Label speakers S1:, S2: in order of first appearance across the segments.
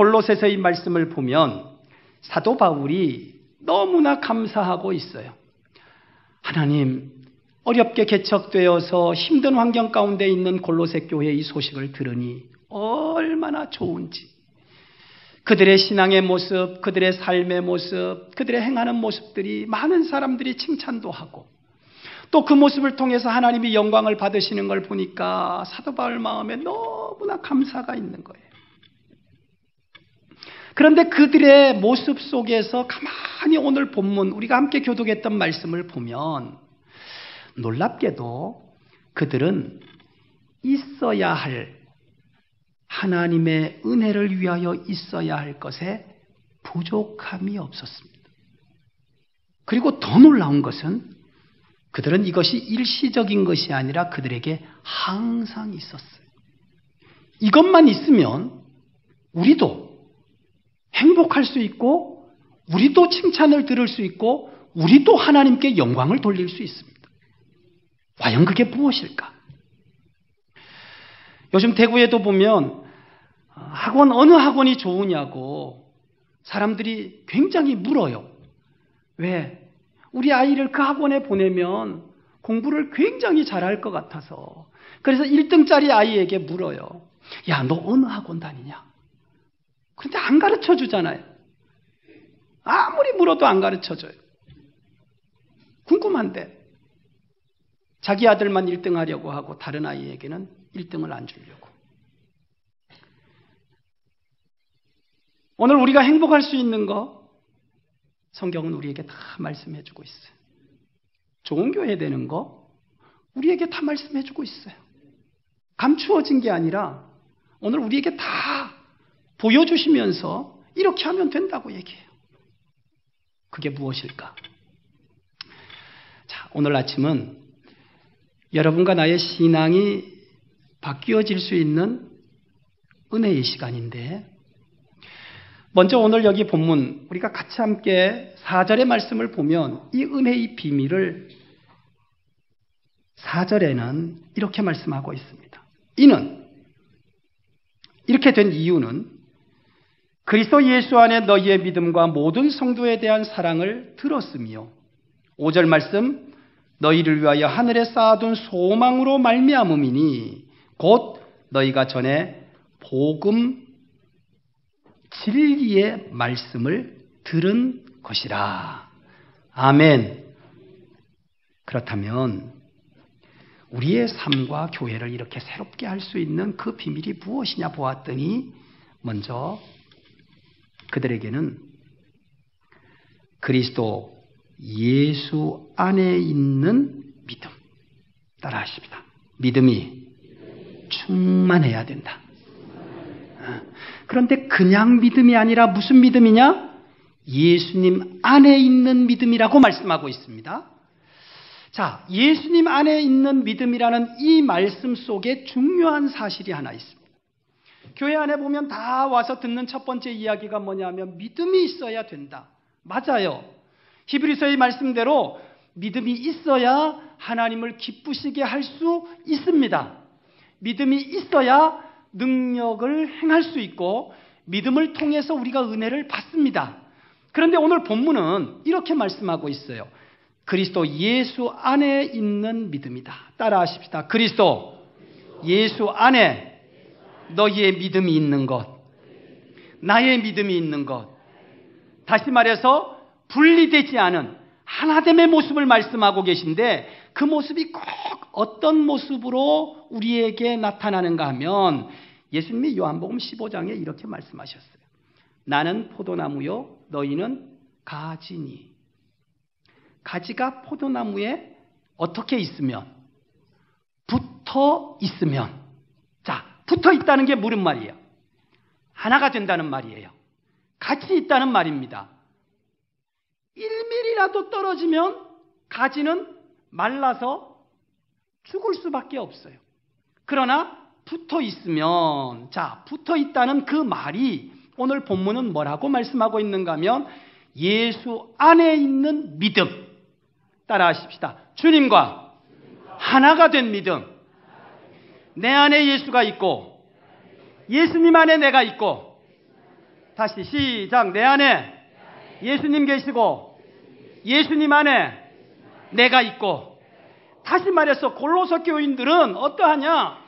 S1: 골로새서의 말씀을 보면 사도 바울이 너무나 감사하고 있어요. 하나님, 어렵게 개척되어서 힘든 환경 가운데 있는 골로새 교회의 소식을 들으니 얼마나 좋은지. 그들의 신앙의 모습, 그들의 삶의 모습, 그들의 행하는 모습들이 많은 사람들이 칭찬도 하고 또 그 모습을 통해서 하나님이 영광을 받으시는 걸 보니까 사도 바울 마음에 너무나 감사가 있는 거예요. 그런데 그들의 모습 속에서 가만히 오늘 본문 우리가 함께 교독했던 말씀을 보면 놀랍게도 그들은 있어야 할 하나님의 은혜를 위하여 있어야 할 것에 부족함이 없었습니다. 그리고 더 놀라운 것은 그들은 이것이 일시적인 것이 아니라 그들에게 항상 있었어요. 이것만 있으면 우리도 행복할 수 있고 우리도 칭찬을 들을 수 있고 우리도 하나님께 영광을 돌릴 수 있습니다. 과연 그게 무엇일까? 요즘 대구에도 보면 학원 어느 학원이 좋으냐고 사람들이 굉장히 물어요. 왜? 우리 아이를 그 학원에 보내면 공부를 굉장히 잘할 것 같아서. 그래서 1등짜리 아이에게 물어요. 야, 너 어느 학원 다니냐? 그런데 안 가르쳐 주잖아요. 아무리 물어도 안 가르쳐 줘요. 궁금한데. 자기 아들만 1등 하려고 하고 다른 아이에게는 1등을 안 주려고. 오늘 우리가 행복할 수 있는 거 성경은 우리에게 다 말씀해 주고 있어요. 좋은 교회 되는 거 우리에게 다 말씀해 주고 있어요. 감추어진 게 아니라 오늘 우리에게 다 보여주시면서 이렇게 하면 된다고 얘기해요. 그게 무엇일까? 자, 오늘 아침은 여러분과 나의 신앙이 바뀌어질 수 있는 은혜의 시간인데, 먼저 오늘 여기 본문, 우리가 같이 함께 4절의 말씀을 보면 이 은혜의 비밀을 4절에는 이렇게 말씀하고 있습니다. 이는, 이렇게 된 이유는 그리스도 예수 안에 너희의 믿음과 모든 성도에 대한 사랑을 들었으며 5절 말씀 너희를 위하여 하늘에 쌓아둔 소망으로 말미암음이니 곧 너희가 전에 복음 진리의 말씀을 들은 것이라. 아멘. 그렇다면 우리의 삶과 교회를 이렇게 새롭게 할 수 있는 그 비밀이 무엇이냐 보았더니 먼저 그들에게는 그리스도 예수 안에 있는 믿음. 따라 하십니다. 믿음이 충만해야 된다. 그런데 그냥 믿음이 아니라 무슨 믿음이냐? 예수님 안에 있는 믿음이라고 말씀하고 있습니다. 자, 예수님 안에 있는 믿음이라는 이 말씀 속에 중요한 사실이 하나 있습니다. 교회 안에 보면 다 와서 듣는 첫 번째 이야기가 뭐냐면 믿음이 있어야 된다. 맞아요. 히브리서의 말씀대로 믿음이 있어야 하나님을 기쁘시게 할 수 있습니다. 믿음이 있어야 능력을 행할 수 있고 믿음을 통해서 우리가 은혜를 받습니다. 그런데 오늘 본문은 이렇게 말씀하고 있어요. 그리스도 예수 안에 있는 믿음이다. 따라 하십시다. 그리스도 예수 안에 너희의 믿음이 있는 것, 나의 믿음이 있는 것. 다시 말해서 분리되지 않은 하나됨의 모습을 말씀하고 계신데 그 모습이 꼭 어떤 모습으로 우리에게 나타나는가 하면 예수님이 요한복음 15장에 이렇게 말씀하셨어요. 나는 포도나무요, 너희는 가지니. 가지가 포도나무에 어떻게 있으면, 붙어 있으면, 자, 붙어 있다는 게 무슨 말이에요? 하나가 된다는 말이에요. 같이 있다는 말입니다. 1mm라도 떨어지면 가지는 말라서 죽을 수밖에 없어요. 그러나 붙어 있으면, 자, 붙어 있다는 그 말이 오늘 본문은 뭐라고 말씀하고 있는가 하면 예수 안에 있는 믿음. 따라 하십시다. 주님과 하나가 된 믿음. 내 안에 예수가 있고, 예수님 안에 내가 있고, 다시 시작. 내 안에 예수님 계시고 예수님 안에 내가 있고 다시 말해서 골로서 교인들은 어떠하냐?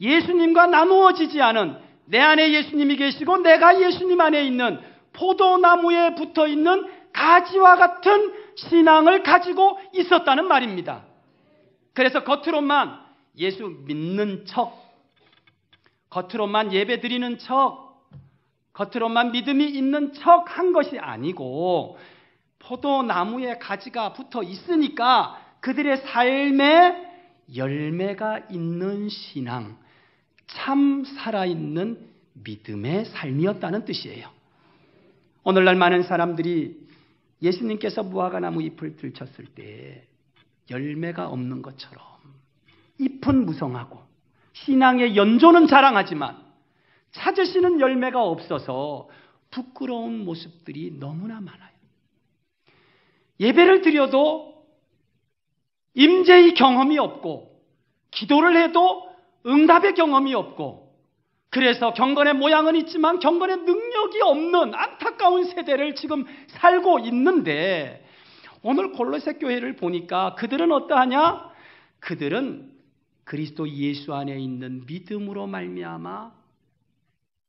S1: 예수님과 나누어지지 않은 내 안에 예수님이 계시고 내가 예수님 안에 있는 포도나무에 붙어 있는 가지와 같은 신앙을 가지고 있었다는 말입니다. 그래서 겉으로만 예수 믿는 척, 겉으로만 예배 드리는 척, 겉으로만 믿음이 있는 척 한 것이 아니고 포도나무에 가지가 붙어 있으니까 그들의 삶에 열매가 있는 신앙, 참 살아있는 믿음의 삶이었다는 뜻이에요. 오늘날 많은 사람들이 예수님께서 무화과나무 잎을 들쳤을 때 열매가 없는 것처럼 잎은 무성하고 신앙의 연조는 자랑하지만 찾으시는 열매가 없어서 부끄러운 모습들이 너무나 많아요. 예배를 드려도 임재의 경험이 없고 기도를 해도 응답의 경험이 없고 그래서 경건의 모양은 있지만 경건의 능력이 없는 안타까운 세대를 지금 살고 있는데 오늘 골로새 교회를 보니까 그들은 어떠하냐? 그들은 그리스도 예수 안에 있는 믿음으로 말미암아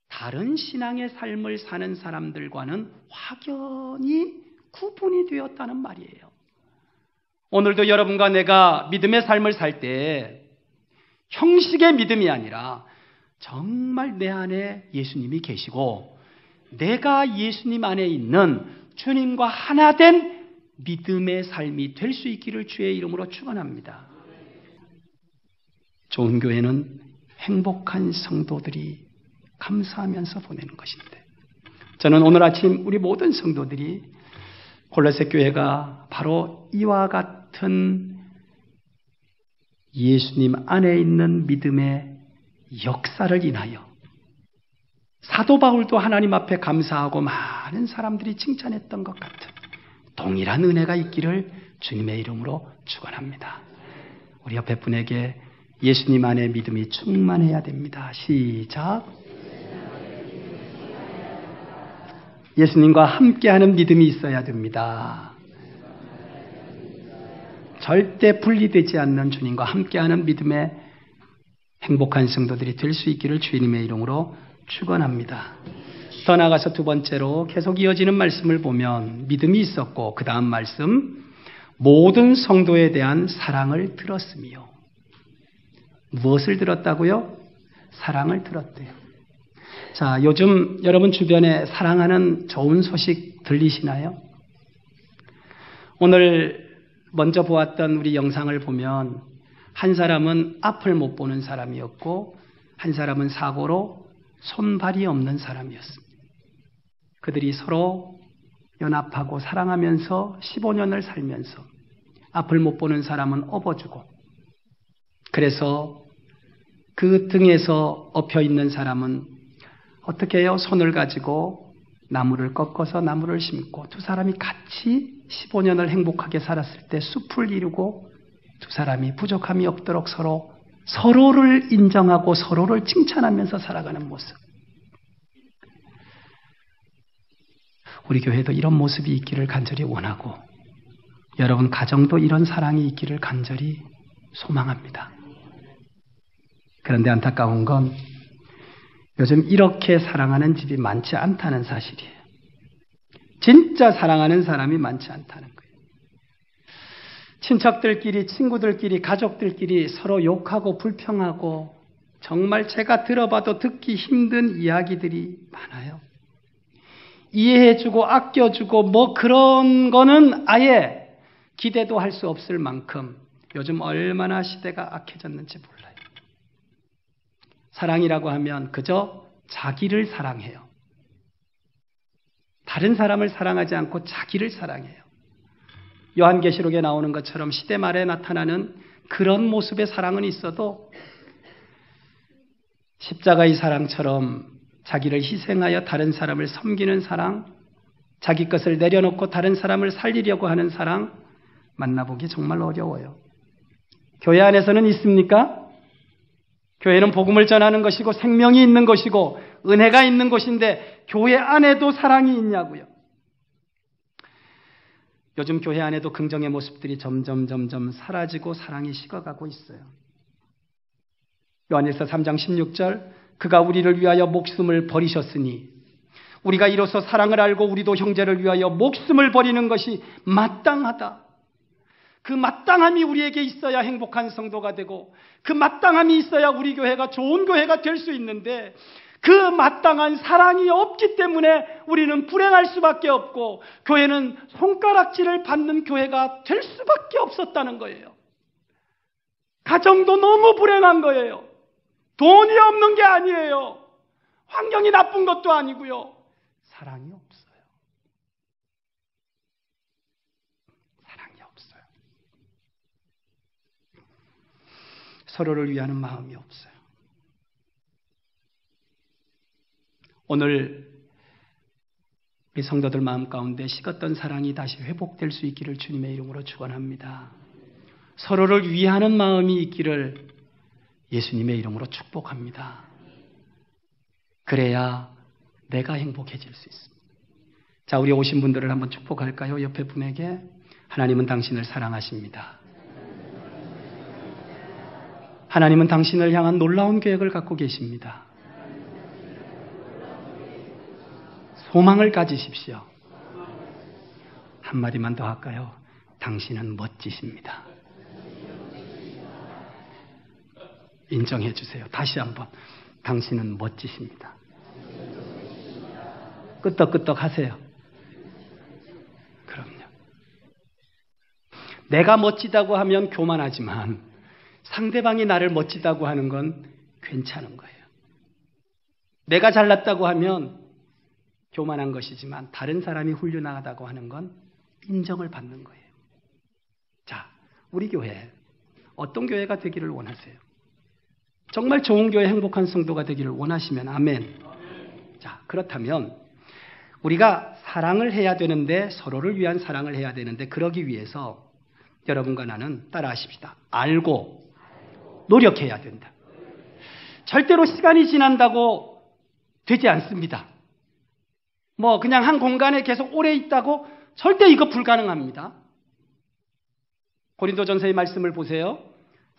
S1: 다른 신앙의 삶을 사는 사람들과는 확연히 구분이 되었다는 말이에요. 오늘도 여러분과 내가 믿음의 삶을 살 때 형식의 믿음이 아니라 정말 내 안에 예수님이 계시고 내가 예수님 안에 있는 주님과 하나 된 믿음의 삶이 될 수 있기를 주의 이름으로 축원합니다. 좋은 교회는 행복한 성도들이 감사하면서 보내는 것인데 저는 오늘 아침 우리 모든 성도들이 콜레세 교회가 바로 이와 같은 예수님 안에 있는 믿음의 역사를 인하여 사도 바울도 하나님 앞에 감사하고 많은 사람들이 칭찬했던 것 같은 동일한 은혜가 있기를 주님의 이름으로 축원합니다. 우리 옆에 분에게 예수님 안에 믿음이 충만해야 됩니다. 시작. 예수님과 함께하는 믿음이 있어야 됩니다. 절대 분리되지 않는 주님과 함께하는 믿음의 행복한 성도들이 될 수 있기를 주님의 이름으로 축원합니다. 더 나아가서 두 번째로 계속 이어지는 말씀을 보면 믿음이 있었고 그 다음 말씀 모든 성도에 대한 사랑을 들었으며 무엇을 들었다고요? 사랑을 들었대요. 자, 요즘 여러분 주변에 사랑하는 좋은 소식 들리시나요? 오늘 먼저 보았던 우리 영상을 보면 한 사람은 앞을 못 보는 사람이었고 한 사람은 사고로 손발이 없는 사람이었습니다. 그들이 서로 연합하고 사랑하면서 15년을 살면서 앞을 못 보는 사람은 업어주고 그래서 그 등에서 엎혀 있는 사람은 어떻게 해요? 손을 가지고 나무를 꺾어서 나무를 심고 두 사람이 같이 15년을 행복하게 살았을 때 숲을 이루고 두 사람이 부족함이 없도록 서로 서로를 인정하고 서로를 칭찬하면서 살아가는 모습. 우리 교회도 이런 모습이 있기를 간절히 원하고 여러분 가정도 이런 사랑이 있기를 간절히 소망합니다. 그런데 안타까운 건 요즘 이렇게 사랑하는 집이 많지 않다는 사실이에요. 진짜 사랑하는 사람이 많지 않다는 거예요. 친척들끼리, 친구들끼리, 가족들끼리 서로 욕하고 불평하고 정말 제가 들어봐도 듣기 힘든 이야기들이 많아요. 이해해주고 아껴주고 뭐 그런 거는 아예 기대도 할 수 없을 만큼 요즘 얼마나 시대가 악해졌는지 몰라요. 사랑이라고 하면 그저 자기를 사랑해요. 다른 사람을 사랑하지 않고 자기를 사랑해요. 요한계시록에 나오는 것처럼 시대 말에 나타나는 그런 모습의 사랑은 있어도 십자가의 사랑처럼 자기를 희생하여 다른 사람을 섬기는 사랑, 자기 것을 내려놓고 다른 사람을 살리려고 하는 사랑 만나보기 정말 어려워요. 교회 안에서는 있습니까? 교회는 복음을 전하는 것이고 생명이 있는 것이고 은혜가 있는 곳인데 교회 안에도 사랑이 있냐고요. 요즘 교회 안에도 긍정의 모습들이 점점 점점 사라지고 사랑이 식어가고 있어요. 요한일서 3장 16절 그가 우리를 위하여 목숨을 버리셨으니 우리가 이로써 사랑을 알고 우리도 형제를 위하여 목숨을 버리는 것이 마땅하다. 그 마땅함이 우리에게 있어야 행복한 성도가 되고 그 마땅함이 있어야 우리 교회가 좋은 교회가 될 수 있는데 그 마땅한 사랑이 없기 때문에 우리는 불행할 수밖에 없고 교회는 손가락질을 받는 교회가 될 수밖에 없었다는 거예요. 가정도 너무 불행한 거예요. 돈이 없는 게 아니에요. 환경이 나쁜 것도 아니고요. 사랑이 없어요. 서로를 위하는 마음이 없어요. 오늘 우리 성도들 마음 가운데 식었던 사랑이 다시 회복될 수 있기를 주님의 이름으로 축원합니다. 서로를 위하는 마음이 있기를 예수님의 이름으로 축복합니다. 그래야 내가 행복해질 수 있습니다. 자, 우리 오신 분들을 한번 축복할까요? 옆에 분에게 하나님은 당신을 사랑하십니다. 하나님은 당신을 향한 놀라운 계획을 갖고 계십니다. 소망을 가지십시오. 한마디만 더 할까요? 당신은 멋지십니다. 인정해 주세요. 다시 한번. 당신은 멋지십니다. 끄떡끄떡 하세요. 그럼요. 내가 멋지다고 하면 교만하지만 상대방이 나를 멋지다고 하는 건 괜찮은 거예요. 내가 잘났다고 하면 교만한 것이지만 다른 사람이 훌륭하다고 하는 건 인정을 받는 거예요. 자, 우리 교회 어떤 교회가 되기를 원하세요? 정말 좋은 교회 행복한 성도가 되기를 원하시면 아멘. 자, 그렇다면 우리가 사랑을 해야 되는데 서로를 위한 사랑을 해야 되는데 그러기 위해서 여러분과 나는 따라하십시다. 알고 노력해야 된다. 절대로 시간이 지난다고 되지 않습니다. 뭐 그냥 한 공간에 계속 오래 있다고 절대 이거 불가능합니다. 고린도전서의 말씀을 보세요.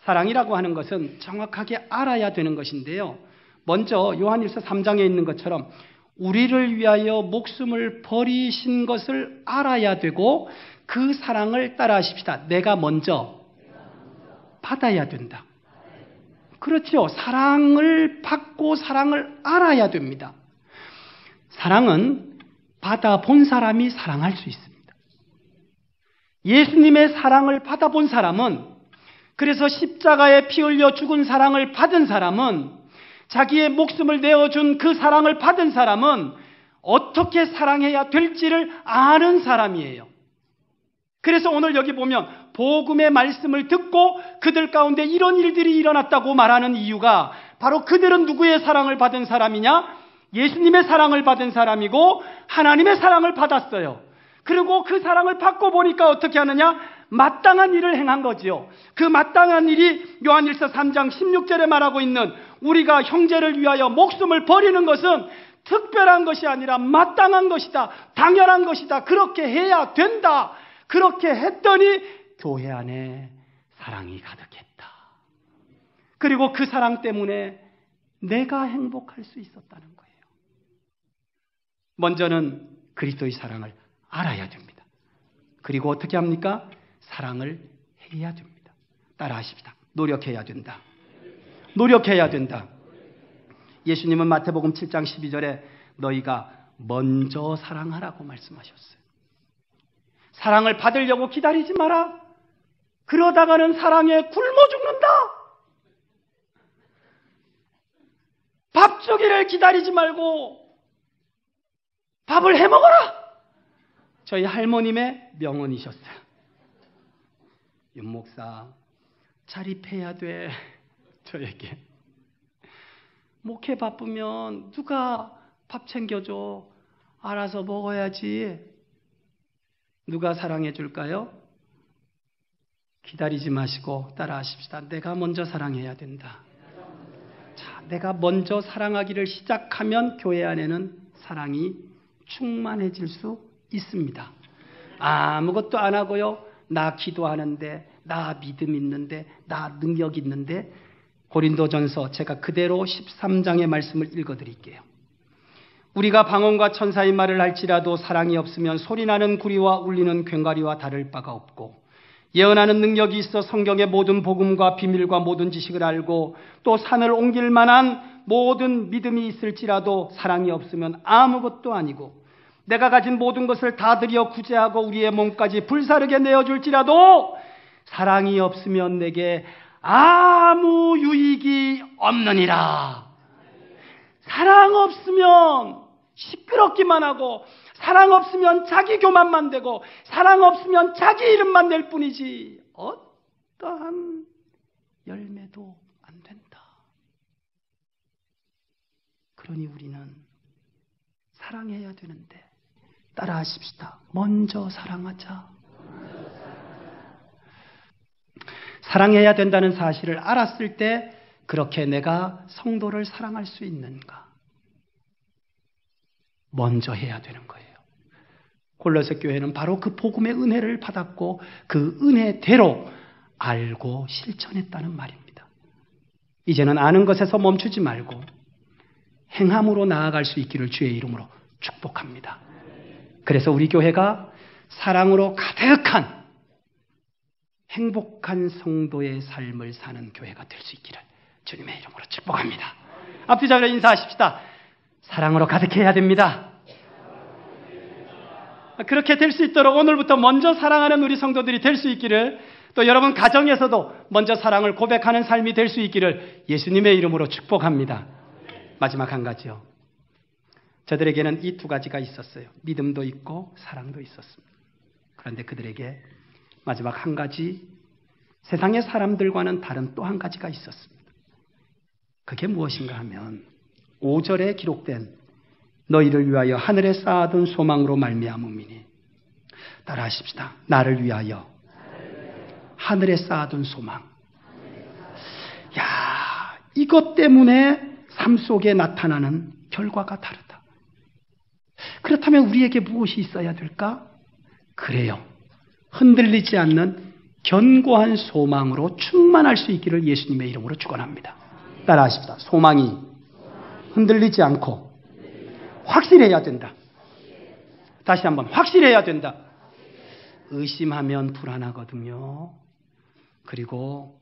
S1: 사랑이라고 하는 것은 정확하게 알아야 되는 것인데요. 먼저 요한일서 3장에 있는 것처럼 우리를 위하여 목숨을 버리신 것을 알아야 되고 그 사랑을 따라 하십시다. 내가 먼저 받아야 된다. 그렇죠. 사랑을 받고 사랑을 알아야 됩니다. 사랑은 받아본 사람이 사랑할 수 있습니다. 예수님의 사랑을 받아본 사람은 그래서 십자가에 피 흘려 죽은 사랑을 받은 사람은 자기의 목숨을 내어준 그 사랑을 받은 사람은 어떻게 사랑해야 될지를 아는 사람이에요. 그래서 오늘 여기 보면 복음의 말씀을 듣고 그들 가운데 이런 일들이 일어났다고 말하는 이유가 바로 그들은 누구의 사랑을 받은 사람이냐? 예수님의 사랑을 받은 사람이고 하나님의 사랑을 받았어요. 그리고 그 사랑을 받고 보니까 어떻게 하느냐? 마땅한 일을 행한 거지요. 그 마땅한 일이 요한일서 3장 16절에 말하고 있는 우리가 형제를 위하여 목숨을 버리는 것은 특별한 것이 아니라 마땅한 것이다. 당연한 것이다. 그렇게 해야 된다. 그렇게 했더니 교회 안에 사랑이 가득했다. 그리고 그 사랑 때문에 내가 행복할 수 있었다는 거예요. 먼저는 그리스도의 사랑을 알아야 됩니다. 그리고 어떻게 합니까? 사랑을 해야 됩니다. 따라 하십시다. 노력해야 된다. 노력해야 된다. 예수님은 마태복음 7장 12절에 너희가 먼저 사랑하라고 말씀하셨어요. 사랑을 받으려고 기다리지 마라. 그러다가는 사랑에 굶어 죽는다. 밥 주기를 기다리지 말고 밥을 해 먹어라. 저희 할머님의 명언이셨어요. 윤 목사 자립해야 돼. 저에게 목회 바쁘면 누가 밥 챙겨줘? 알아서 먹어야지. 누가 사랑해 줄까요? 기다리지 마시고 따라하십시다. 내가 먼저 사랑해야 된다. 자, 내가 먼저 사랑하기를 시작하면 교회 안에는 사랑이 충만해질 수 있습니다. 아무것도 안 하고요. 나 기도하는데, 나 믿음 있는데, 나 능력 있는데, 고린도전서 제가 그대로 13장의 말씀을 읽어 드릴게요. 우리가 방언과 천사의 말을 할지라도 사랑이 없으면 소리나는 구리와 울리는 괭과리와 다를 바가 없고 예언하는 능력이 있어 성경의 모든 복음과 비밀과 모든 지식을 알고 또 산을 옮길 만한 모든 믿음이 있을지라도 사랑이 없으면 아무것도 아니고 내가 가진 모든 것을 다 들여 구제하고 우리의 몸까지 불사르게 내어줄지라도 사랑이 없으면 내게 아무 유익이 없느니라. 사랑 없으면 시끄럽기만 하고 사랑 없으면 자기 교만만 되고 사랑 없으면 자기 이름만 낼 뿐이지 어떠한 열매도 안 된다. 그러니 우리는 사랑해야 되는데 따라하십시다. 먼저 사랑하자. 사랑해야 된다는 사실을 알았을 때 그렇게 내가 성도를 사랑할 수 있는가? 먼저 해야 되는 거예요. 골로새 교회는 바로 그 복음의 은혜를 받았고 그 은혜대로 알고 실천했다는 말입니다. 이제는 아는 것에서 멈추지 말고 행함으로 나아갈 수 있기를 주의 이름으로 축복합니다. 그래서 우리 교회가 사랑으로 가득한 행복한 성도의 삶을 사는 교회가 될 수 있기를 주님의 이름으로 축복합니다. 앞뒤 자로 인사하십시다. 사랑으로 가득해야 됩니다. 그렇게 될 수 있도록 오늘부터 먼저 사랑하는 우리 성도들이 될 수 있기를 또 여러분 가정에서도 먼저 사랑을 고백하는 삶이 될 수 있기를 예수님의 이름으로 축복합니다. 마지막 한 가지요. 저들에게는 이 두 가지가 있었어요. 믿음도 있고 사랑도 있었습니다. 그런데 그들에게 마지막 한 가지 세상의 사람들과는 다른 또 한 가지가 있었습니다. 그게 무엇인가 하면 5절에 기록된 너희를 위하여 하늘에 쌓아둔 소망으로 말미암음이니 따라 하십시다. 나를 위하여 하늘에 쌓아둔 소망. 야, 이것 때문에 삶 속에 나타나는 결과가 다르다. 그렇다면 우리에게 무엇이 있어야 될까? 그래요. 흔들리지 않는 견고한 소망으로 충만할 수 있기를 예수님의 이름으로 축원합니다. 따라하십시다. 소망이 흔들리지 않고 확실해야 된다. 다시 한번 확실해야 된다. 의심하면 불안하거든요. 그리고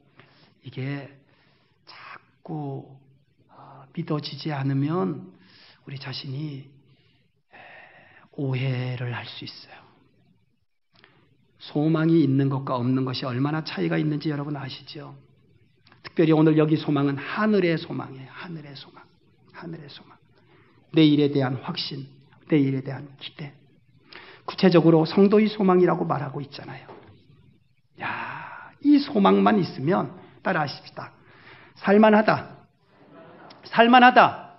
S1: 이게 자꾸 어, 믿어지지 않으면 우리 자신이 오해를 할 수 있어요. 소망이 있는 것과 없는 것이 얼마나 차이가 있는지 여러분 아시죠? 특별히 오늘 여기 소망은 하늘의 소망이에요. 하늘의 소망. 하늘의 소망. 내일에 대한 확신, 내일에 대한 기대. 구체적으로 성도의 소망이라고 말하고 있잖아요. 야, 이 소망만 있으면 따라하십시다. 살만하다. 살만하다.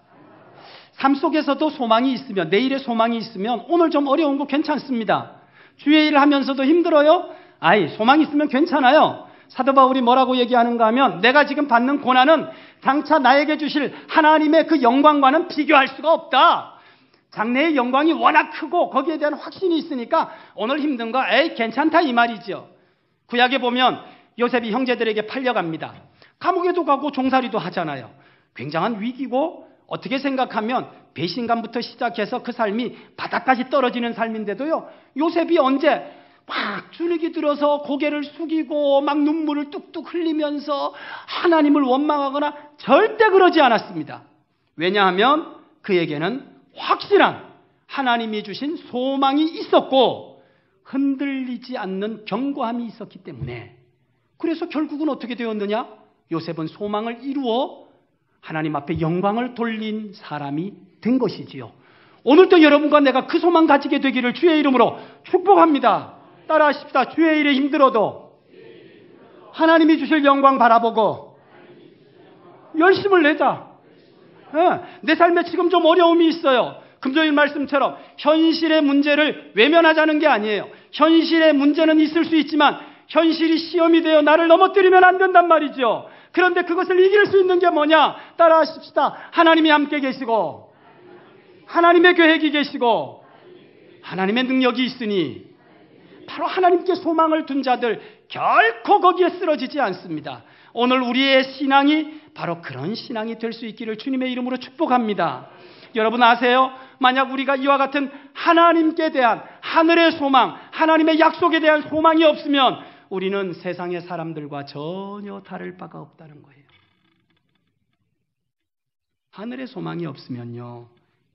S1: 삶 속에서도 소망이 있으면, 내일의 소망이 있으면 오늘 좀 어려운 거 괜찮습니다. 주의 일을 하면서도 힘들어요? 아이, 소망 있으면 괜찮아요. 사도 바울이 뭐라고 얘기하는가 하면 내가 지금 받는 고난은 장차 나에게 주실 하나님의 그 영광과는 비교할 수가 없다. 장래의 영광이 워낙 크고 거기에 대한 확신이 있으니까 오늘 힘든 거 에이 괜찮다 이 말이죠. 구약에 보면 요셉이 형제들에게 팔려갑니다. 감옥에도 가고 종살이도 하잖아요. 굉장한 위기고 어떻게 생각하면 배신감부터 시작해서 그 삶이 바닥까지 떨어지는 삶인데도요. 요셉이 언제 막 주눅이 들어서 고개를 숙이고 막 눈물을 뚝뚝 흘리면서 하나님을 원망하거나 절대 그러지 않았습니다. 왜냐하면 그에게는 확실한 하나님이 주신 소망이 있었고 흔들리지 않는 견고함이 있었기 때문에 그래서 결국은 어떻게 되었느냐? 요셉은 소망을 이루어 하나님 앞에 영광을 돌린 사람이 된 것이지요. 오늘도 여러분과 내가 그 소망 가지게 되기를 주의 이름으로 축복합니다. 따라 하십시다. 주의 일에 힘들어도 하나님이 주실 영광 바라보고 열심을 내자. 네. 내 삶에 지금 좀 어려움이 있어요. 금요일 말씀처럼 현실의 문제를 외면하자는 게 아니에요. 현실의 문제는 있을 수 있지만 현실이 시험이 되어 나를 넘어뜨리면 안 된단 말이죠. 그런데 그것을 이길 수 있는 게 뭐냐? 따라 하십시다. 하나님이 함께 계시고, 하나님의 계획이 계시고, 하나님의 능력이 있으니, 바로 하나님께 소망을 둔 자들 결코 거기에 쓰러지지 않습니다. 오늘 우리의 신앙이 바로 그런 신앙이 될 수 있기를 주님의 이름으로 축복합니다. 여러분 아세요? 만약 우리가 이와 같은 하나님께 대한 하늘의 소망, 하나님의 약속에 대한 소망이 없으면 우리는 세상의 사람들과 전혀 다를 바가 없다는 거예요. 하늘의 소망이 없으면요,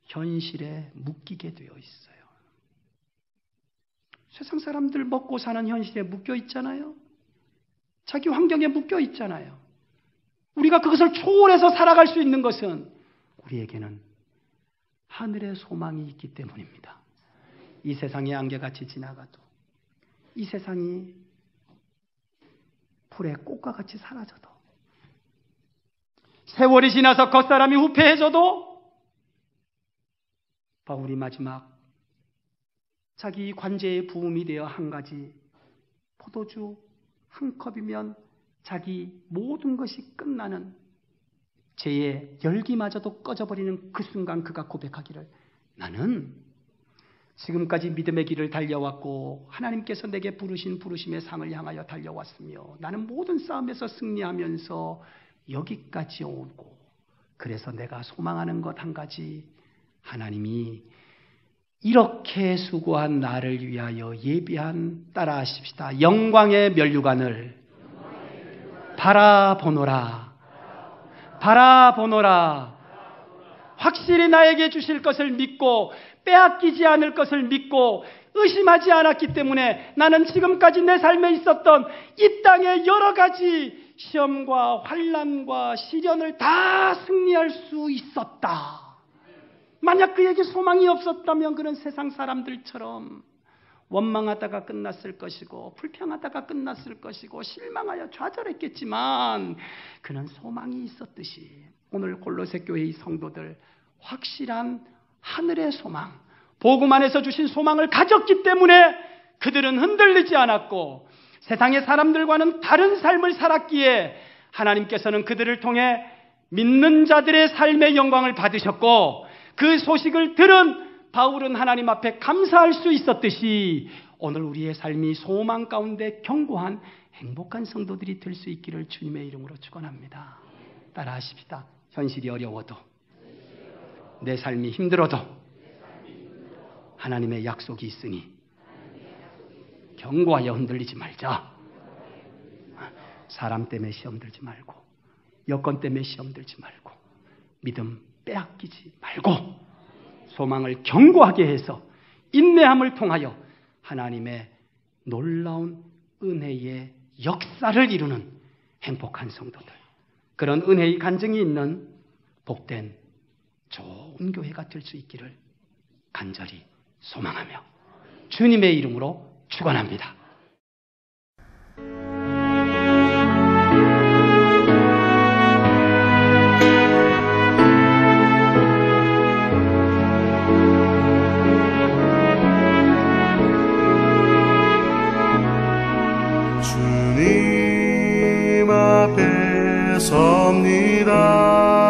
S1: 현실에 묶이게 되어 있어요. 세상 사람들 먹고 사는 현실에 묶여 있잖아요. 자기 환경에 묶여 있잖아요. 우리가 그것을 초월해서 살아갈 수 있는 것은 우리에게는 하늘의 소망이 있기 때문입니다. 이 세상이 안개같이 지나가도 이 세상이 불의 꽃과 같이 사라져도 세월이 지나서 겉사람이 후패해져도 바울이 마지막 자기 관제의 부음이 되어 한 가지 포도주 한 컵이면 자기 모든 것이 끝나는 죄의 열기마저도 꺼져버리는 그 순간 그가 고백하기를 나는 지금까지 믿음의 길을 달려왔고 하나님께서 내게 부르신 부르심의 상을 향하여 달려왔으며 나는 모든 싸움에서 승리하면서 여기까지 오고 그래서 내가 소망하는 것 한 가지 하나님이 이렇게 수고한 나를 위하여 예비한 따라 하십시다. 영광의 면류관을 바라보노라. 바라보노라. 확실히 나에게 주실 것을 믿고 빼앗기지 않을 것을 믿고 의심하지 않았기 때문에 나는 지금까지 내 삶에 있었던 이 땅의 여러 가지 시험과 환란과 시련을 다 승리할 수 있었다. 만약 그에게 소망이 없었다면 그런 세상 사람들처럼 원망하다가 끝났을 것이고 불평하다가 끝났을 것이고 실망하여 좌절했겠지만 그는 소망이 있었듯이 오늘 골로새 교회의 성도들 확실한 하늘의 소망, 복음 안에서 주신 소망을 가졌기 때문에 그들은 흔들리지 않았고 세상의 사람들과는 다른 삶을 살았기에 하나님께서는 그들을 통해 믿는 자들의 삶의 영광을 받으셨고 그 소식을 들은 바울은 하나님 앞에 감사할 수 있었듯이 오늘 우리의 삶이 소망 가운데 견고한 행복한 성도들이 될 수 있기를 주님의 이름으로 축원합니다. 따라하십시다. 현실이 어려워도 내 삶이 힘들어도 하나님의 약속이 있으니 경고하여 흔들리지 말자. 사람 때문에 시험 들지 말고 여건 때문에 시험 들지 말고 믿음 빼앗기지 말고 소망을 견고하게 해서 인내함을 통하여 하나님의 놀라운 은혜의 역사를 이루는 행복한 성도들. 그런 은혜의 간증이 있는 복된 좋은 교회가 될 수 있기를 간절히 소망하며 주님의 이름으로 축원합니다.
S2: 주님 앞에 섭니다.